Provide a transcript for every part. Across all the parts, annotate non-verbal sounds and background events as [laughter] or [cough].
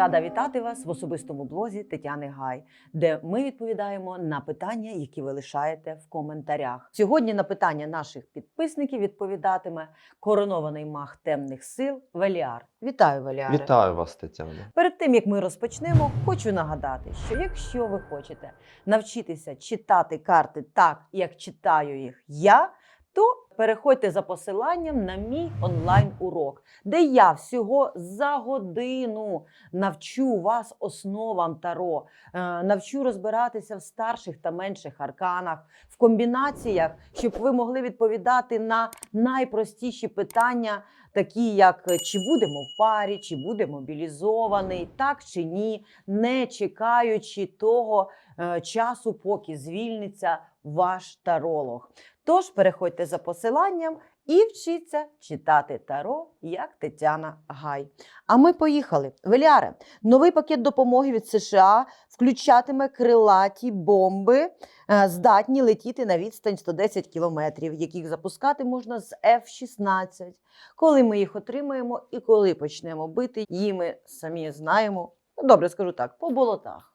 Рада вітати вас в особистому блозі Тетяни Гай, де ми відповідаємо на питання, які ви лишаєте в коментарях. Сьогодні на питання наших підписників відповідатиме коронований маг темних сил Веліар. Вітаю, Веліаре! Вітаю вас, Тетяна. Перед тим як ми розпочнемо, хочу нагадати, що якщо ви хочете навчитися читати карти так, як читаю їх я, то переходьте за посиланням на мій онлайн-урок, де я всього за годину навчу вас основам таро, е, навчу розбиратися в старших та менших арканах, в комбінаціях, щоб ви могли відповідати на найпростіші питання, такі як чи будемо в парі, чи буде мобілізований, так чи ні, не чекаючи того е, часу, поки звільниться ваш таролог. Тож переходьте за посиланням і вчіться читати таро, як Тетяна Гай. А ми поїхали. Веляре, новий пакет допомоги від США включатиме крилаті бомби, е, здатні летіти на відстань 110 кілометрів, яких запускати можна з F-16. Коли ми їх отримаємо і коли почнемо бити, її ми самі знаємо. Добре, скажу так, по болотах.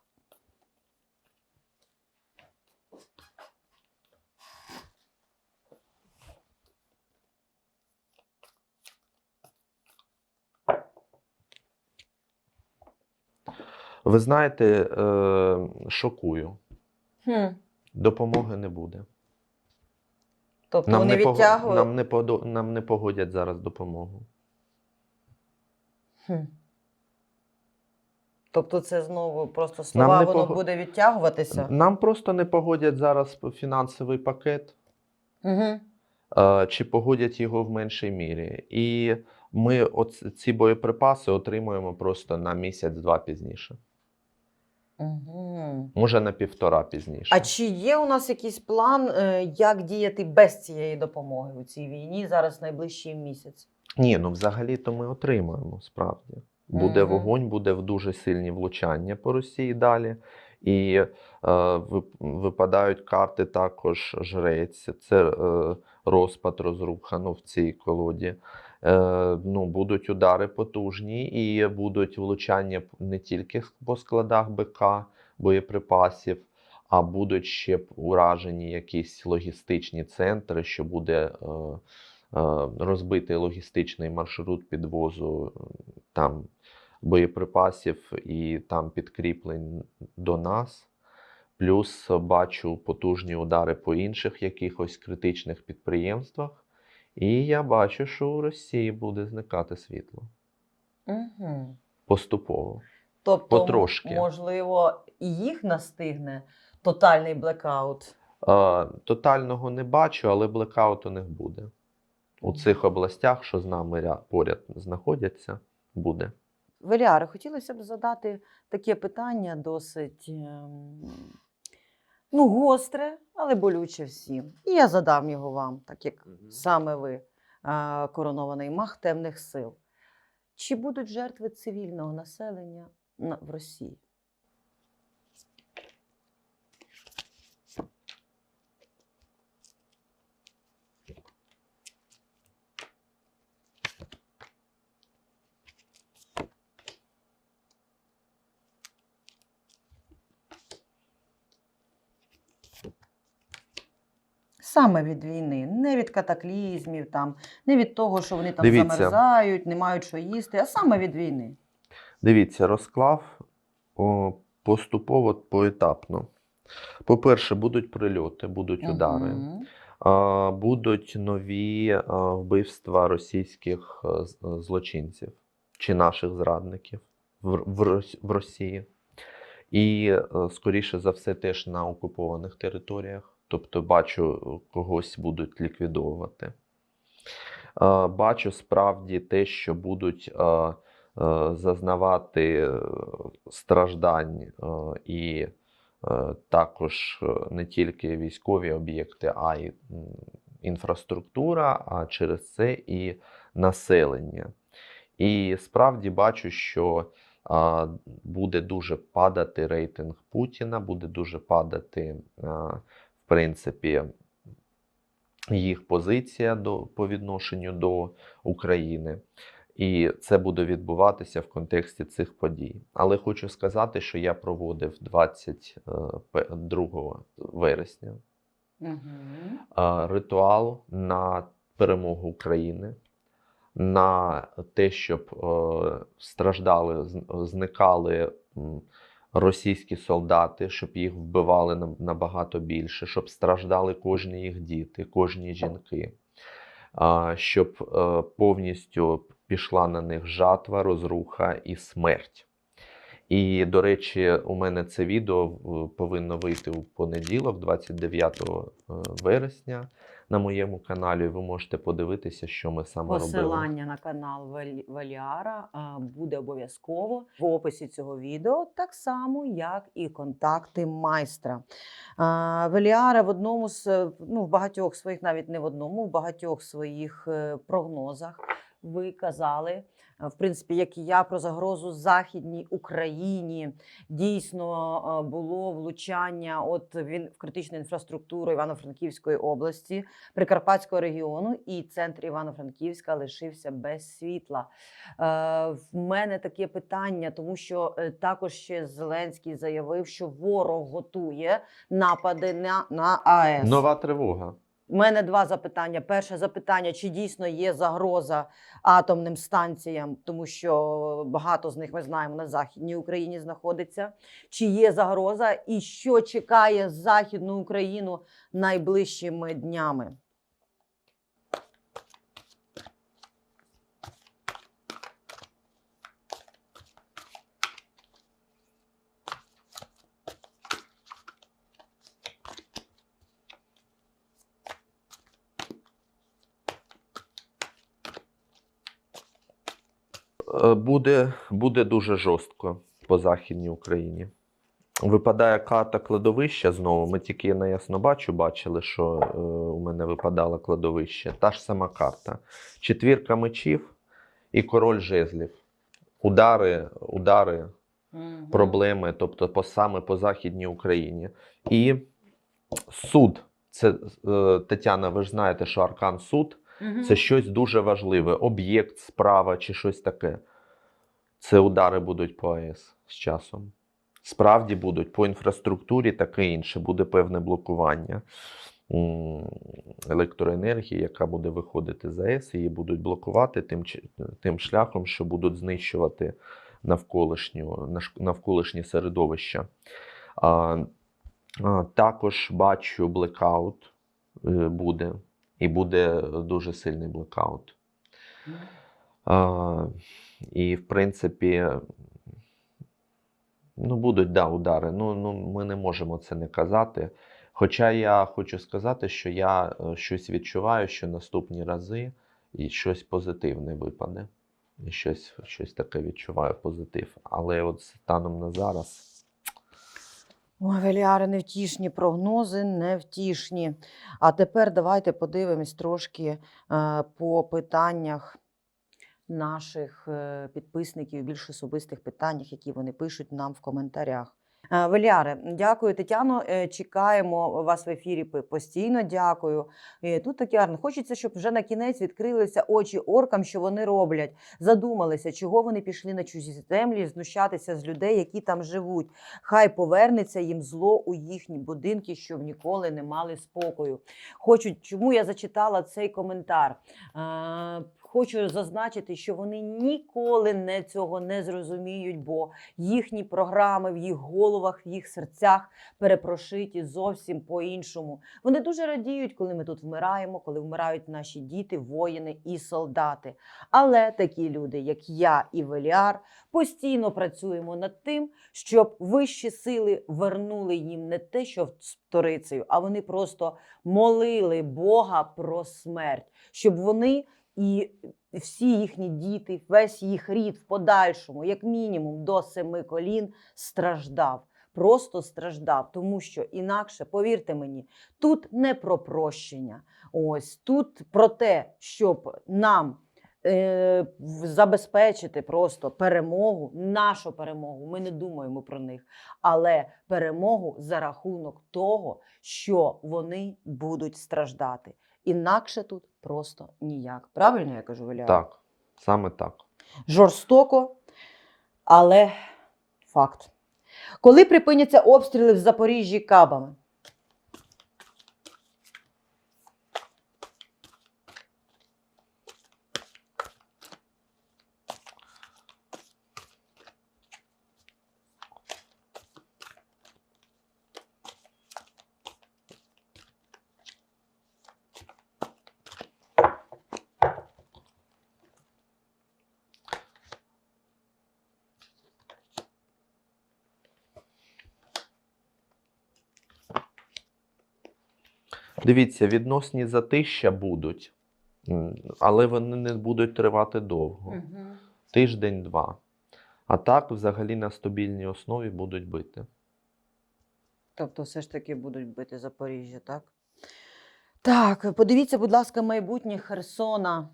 Ви знаєте, е, шокую. Хм. Допомоги не буде. Тобто Нам вони не, відтягують. нам, не подо- нам не погодять зараз допомогу. Хм. Тобто це знову просто слова, воно пого- буде відтягуватися. Нам просто не погодять зараз фінансовий пакет, Угу. чи погодять його в меншій мірі. І ми ці боєприпаси отримуємо просто на місяць-два пізніше. Угу. Може, на півтора пізніше. А чи є у нас якийсь план, е, як діяти без цієї допомоги у цій війні зараз найближчий місяць? Ні, ну взагалі-то ми отримаємо справді. Буде Мгм. вогонь, буде в дуже сильні влучання по Росії далі. І е, випадають карти також жрець. Це е, розпад розруха ну, в цій колоді. Е, ну, будуть удари потужні і будуть влучання не тільки по складах БК, боєприпасів, а будуть ще уражені якісь логістичні центри, що буде. Е, е, розбитий логістичний маршрут підвозу там боєприпасів і там підкріплень до нас. Плюс бачу потужні удари по інших якихось критичних підприємствах. І я бачу, що у Росії буде зникати світло Угу. поступово. Тобто, Потрошки. можливо, і їх настигне тотальний блекаут. Е, Тотального не бачу, але блекаут у них буде. У цих областях, що з нами поряд знаходяться, буде. Веляре, хотілося б задати таке питання досить ем, ну, гостре, але болюче всім. І я задам його вам, так як саме ви коронований мах темних сил. Чи будуть жертви цивільного населення на- в Росії? Саме від війни, не від катаклізмів, там, не від того, що вони там Дивіться. замерзають, не мають що їсти, а саме від війни. Дивіться, розклав о, поступово поетапно. По-перше, будуть прильоти, будуть удари, Мгм. а, будуть нові а, вбивства російських а, злочинців чи наших зрадників в, в, в Росії. І, е, скоріше за все, теж на окупованих територіях. Тобто, бачу, когось будуть ліквідовувати. Е, Бачу справді те, що будуть е, е, зазнавати страждань і також не тільки військові об'єкти, а й інфраструктура, а через це і населення. І справді бачу, що буде дуже падати рейтинг Путіна, буде дуже падати, в принципі, їх позиція до, по відношенню до України. І це буде відбуватися в контексті цих подій. Але хочу сказати, що я проводив 22 вересня Угу. е, ритуал на перемогу України, на те, щоб е, страждали, зникали російські солдати, щоб їх вбивали набагато більше, щоб страждали кожні їх діти, кожні жінки, щоб е, повністю пішла на них жатва, розруха і смерть. І, до речі, у мене це відео повинно вийти у понеділок, 29 е, вересня, на моєму каналі. Ви можете подивитися, що ми саме робили. Посилання на канал Валі- Валіара буде обов'язково в описі цього відео, так само, як і контакти майстра. А, Валіара в одному з ну, в багатьох своїх, навіть не в одному, в багатьох своїх е, прогнозах ви казали. е, В принципі, як і я про загрозу Західній Україні дійсно е, було влучання от він в критичну інфраструктуру Івано-Франківської області. Прикарпатського регіону, і центр Івано-Франківська лишився без світла. Е, в мене таке питання, тому що також ще Зеленський заявив, що ворог готує напади на, на АЕС. Нова тривога. У мене два запитання. Перше запитання: чи дійсно є загроза атомним станціям, тому що багато з них ми знаємо на західній Україні знаходиться. Чи є загроза, і що чекає Західну Україну найближчими днями? Е, Буде, буде дуже жорстко по Західній Україні. Випадає карта кладовища знову. Ми тільки на Яснобачу бачили, що е, у мене випадало кладовище. Та ж сама карта. Четвірка мечів і король жезлів. Удари, удари, проблеми, тобто по, саме по Західній Україні. І суд. Це е, Тетяна, ви ж знаєте, що аркан суд це щось дуже важливе, об'єкт, справа чи щось таке. Це удари будуть по АЕС з часом. Справді будуть по інфраструктурі, таке інше. Буде певне блокування електроенергії, яка буде виходити з АЕС, її будуть блокувати тим, тим шляхом, що будуть знищувати навколишню, навколишнє середовище. А, а, також бачу блекаут е, буде, і буде дуже сильний блекаут. А, і, в принципі, ну, будуть да, удари. Ну, ну, ми не можемо це не казати. Хоча я хочу сказати, що я е, щось відчуваю, що наступні рази і щось позитивне випаде. І щось, щось таке відчуваю позитив. Але от станом на зараз. Ой, Веліари, невтішні прогнози, невтішні. А тепер давайте подивимось трошки е, по питаннях наших е, підписників, більш особистих питаннях, які вони пишуть нам в коментарях. Е, Веліаре, дякую, Тетяно. Е, Чекаємо вас в ефірі постійно. Дякую. Тут таке гарно. Хочеться, щоб вже на кінець відкрилися очі оркам, що вони роблять. Задумалися, чого вони пішли на чужі землі, знущатися з людей, які там живуть. Хай повернеться їм зло у їхні будинки, щоб ніколи не мали спокою. Хочу, чому я зачитала цей коментар? Хочу зазначити, що вони ніколи не цього не зрозуміють, бо їхні програми в їх головах, в їх серцях перепрошиті зовсім по-іншому. Вони дуже радіють, коли ми тут вмираємо, коли вмирають наші діти, воїни і солдати. Але такі люди, як я і Веліар, постійно працюємо над тим, щоб вищі сили вернули їм не те, що сторицею, а вони просто молили Бога про смерть, щоб вони і всі їхні діти, весь їх рід в подальшому, як мінімум до семи колін, страждав. Просто страждав, тому що інакше, повірте мені, тут не про прощення. Ось тут про те, щоб нам е, забезпечити просто перемогу, нашу перемогу. Ми не думаємо про них, але перемогу за рахунок того, що вони будуть страждати. Інакше тут просто ніяк. Правильно я кажу, Валя? Так, саме так. Жорстоко, але факт. Коли припиняться обстріли в Запоріжжі кабами? Дивіться, відносні затища будуть, але вони не будуть тривати довго. Тиждень-два. А так, взагалі, на стабільній основі будуть бити. Тобто, все ж таки будуть бити Запоріжжя, так? Так, подивіться, будь ласка, майбутнє Херсона.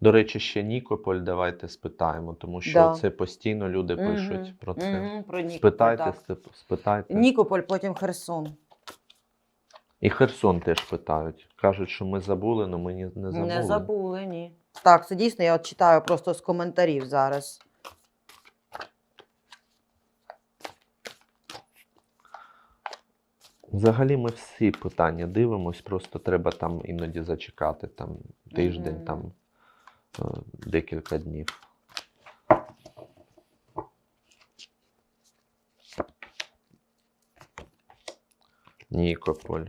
До речі, ще Нікополь давайте спитаємо, тому що Да. це постійно люди пишуть про це. мгм, про Нікополь, Спитайте, так. спитайте. Нікополь, потім Херсон. І Херсон теж питають. Кажуть, що ми забули, але ми не забули. Не забули, ні. Так, це дійсно, я от читаю просто з коментарів зараз. Взагалі ми всі питання дивимось, просто треба там іноді зачекати там тиждень, Мгм. там е, декілька днів. Нікополь.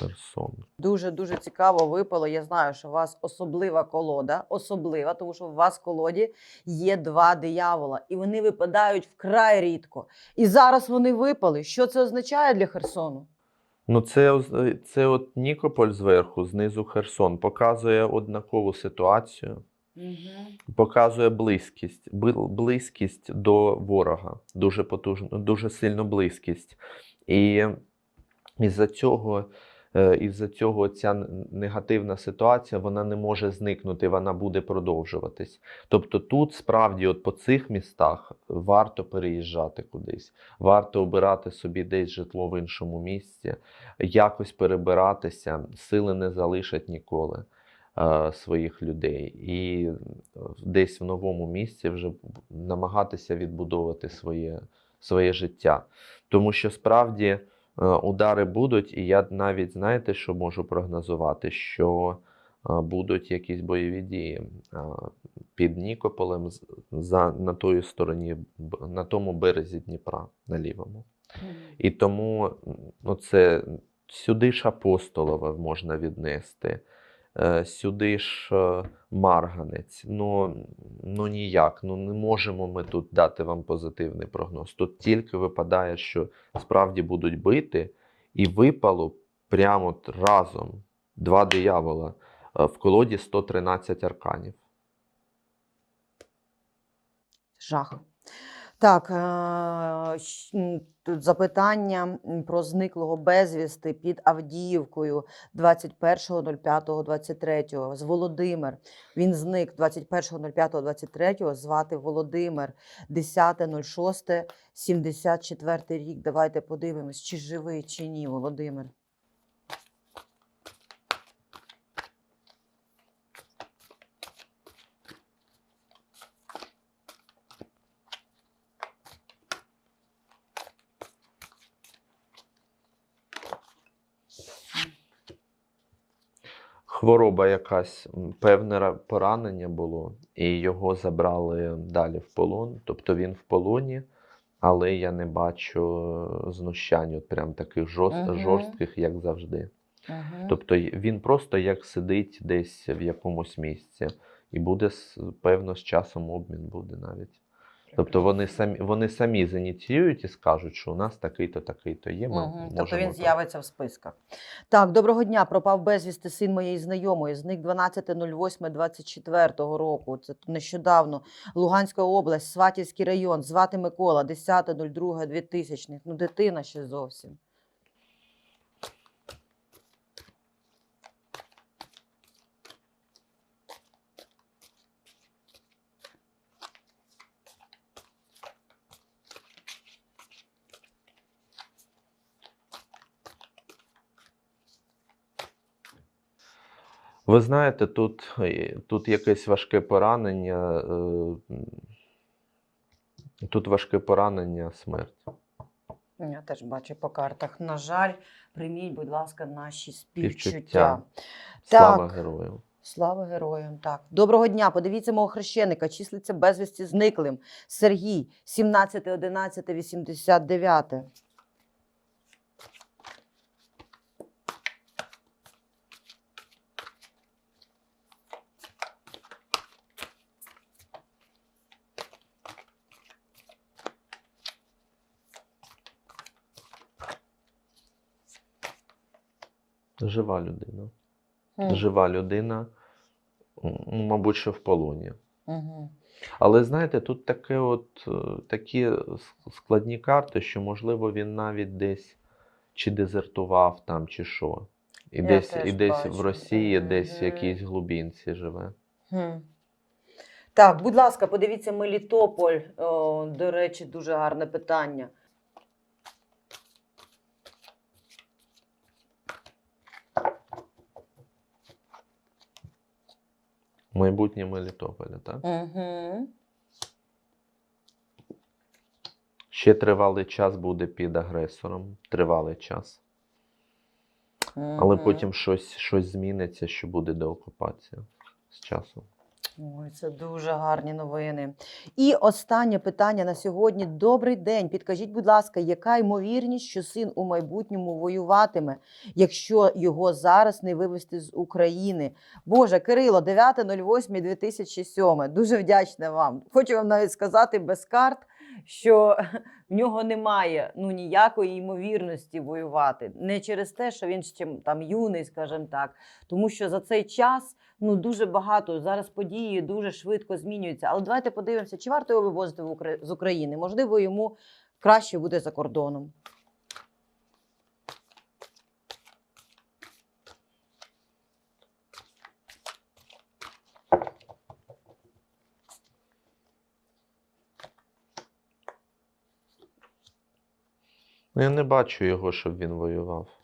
Херсон. Дуже дуже цікаво випало. Я знаю, що у вас особлива колода, особлива, тому що у вас в колоді є два диявола, і вони випадають вкрай рідко. І зараз вони випали. Що це означає для Херсону? Ну, це, це от Нікополь зверху, знизу Херсон, показує однакову ситуацію. показує близькість, близькість до ворога, дуже потужно, дуже сильну близькість. І із-за цього, е, із-за цього ця негативна ситуація вона не може зникнути, вона буде продовжуватись. Тобто тут справді, от по цих містах варто переїжджати кудись, варто обирати собі десь житло в іншому місці, якось перебиратися, сили не залишать ніколи е, своїх людей. І е, десь в новому місці вже намагатися відбудовувати своє, своє життя. Тому що справді е, удари будуть, і я навіть знаєте, що можу прогнозувати, що е, будуть якісь бойові дії е, під Нікополем за, на тої стороні, на тому березі Дніпра, на лівому. І тому ну, це сюди ж апостолове можна віднести, е, сюди ж е, марганець. Ну, ну ніяк. Ну не можемо ми тут дати вам позитивний прогноз. Тут тільки випадає, що справді будуть бити, і випало прямо разом два диявола е, в колоді 113 арканів. Жах. Так, е, тут запитання про зниклого безвісти під Авдіївкою 21.05.23 з Володимир. Він зник 21.05.23, звати Володимир 10.06.74 рік. Давайте подивимось, чи живий, чи ні, Володимир. Хвороба якась, певне поранення було, і його забрали далі в полон. Тобто він в полоні, але я не бачу е, знущань, от прям таких жорст, Мгм. жорстких, як завжди. Угу. Тобто він просто як сидить десь в якомусь місці, і буде певно з часом обмін буде навіть. Тобто вони самі вони самі зініціюють і скажуть, що у нас такий-то, такий-то є. Ми Угу. Тобто він так. з'явиться в списках. Так, доброго дня. Пропав безвісти син моєї знайомої. Зник 12.08.24 року. Це нещодавно. Луганська область, Сватівський район, звати Микола, 10.02.2000. Ну, дитина ще зовсім. Ви знаєте, тут, е, тут якесь важке поранення. е, Тут важке поранення, смерть. Я теж бачу по картах. На жаль, прийміть, будь ласка, наші співчуття. Співчуття. Слава Так. героям. Слава героям. Так. Доброго дня. Подивіться мого хрещеника. Числиться безвісті зниклим. Сергій, 17.11.89. Жива людина. Мгм. Жива людина, ну, мабуть, що в полоні. Мгм. Але знаєте, тут таке от, е, такі складні карти, що, можливо, він навіть десь чи дезертував там, чи що. І Я десь, і десь бачу. в Росії, десь в якійсь глубинці живе. Хм. Так, будь ласка, подивіться Мелітополь. О, до речі, дуже гарне питання. Майбутнє Мелітополя, так? Угу. Ще тривалий час буде під агресором. Тривалий час. Але потім щось, щось зміниться, що буде деокупація з часом. Ой, це дуже гарні новини. І останнє питання на сьогодні. Добрий день. Підкажіть, будь ласка, яка ймовірність, що син у майбутньому воюватиме, якщо його зараз не вивезти з України? Боже, Кирило, 9.08.2007. Дуже вдячна вам. Хочу вам навіть сказати без карт, що [laughs] в нього немає ну, ніякої ймовірності воювати. Не через те, що він ще там юний, скажімо так, тому що за цей час ну дуже багато зараз події дуже швидко змінюються. Але давайте подивимося, чи варто його вивозити в Укра- з України. Можливо, йому краще буде за кордоном. Ну, я не бачу його, щоб він воював.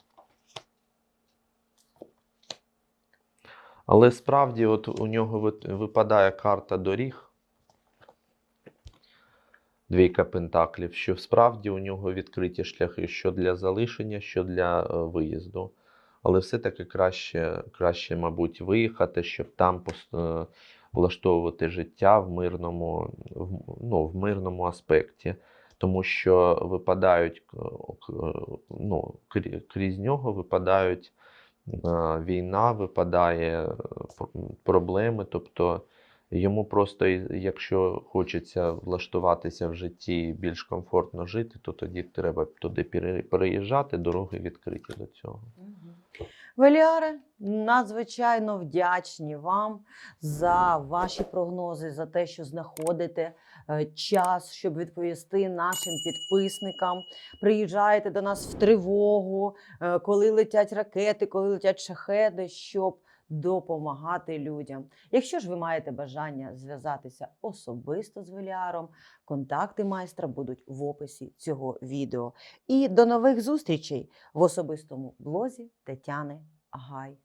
Але справді, от у нього випадає карта доріг. Двійка пентаклів, що справді у нього відкриті шляхи що для залишення, що для е, виїзду. Але все-таки краще, краще, мабуть, виїхати, щоб там е, влаштовувати життя в мирному, ну, в мирному аспекті. Тому що випадають е, ну, крізь нього випадають війна, випадає е, проблеми. Тобто йому просто, якщо хочеться влаштуватися в житті більш комфортно жити, то тоді треба туди пере- переїжджати, дороги відкриті до цього. Веліаре, надзвичайно вдячні вам за ваші прогнози, за те, що знаходите е, час, щоб відповісти нашим підписникам. Приїжджаєте до нас в тривогу, е, коли летять ракети, коли летять шахеди, щоб допомагати людям. Якщо ж ви маєте бажання зв'язатися особисто з Веліаром, контакти майстра будуть в описі цього відео. І до нових зустрічей в особистому блозі Тетяни Гай.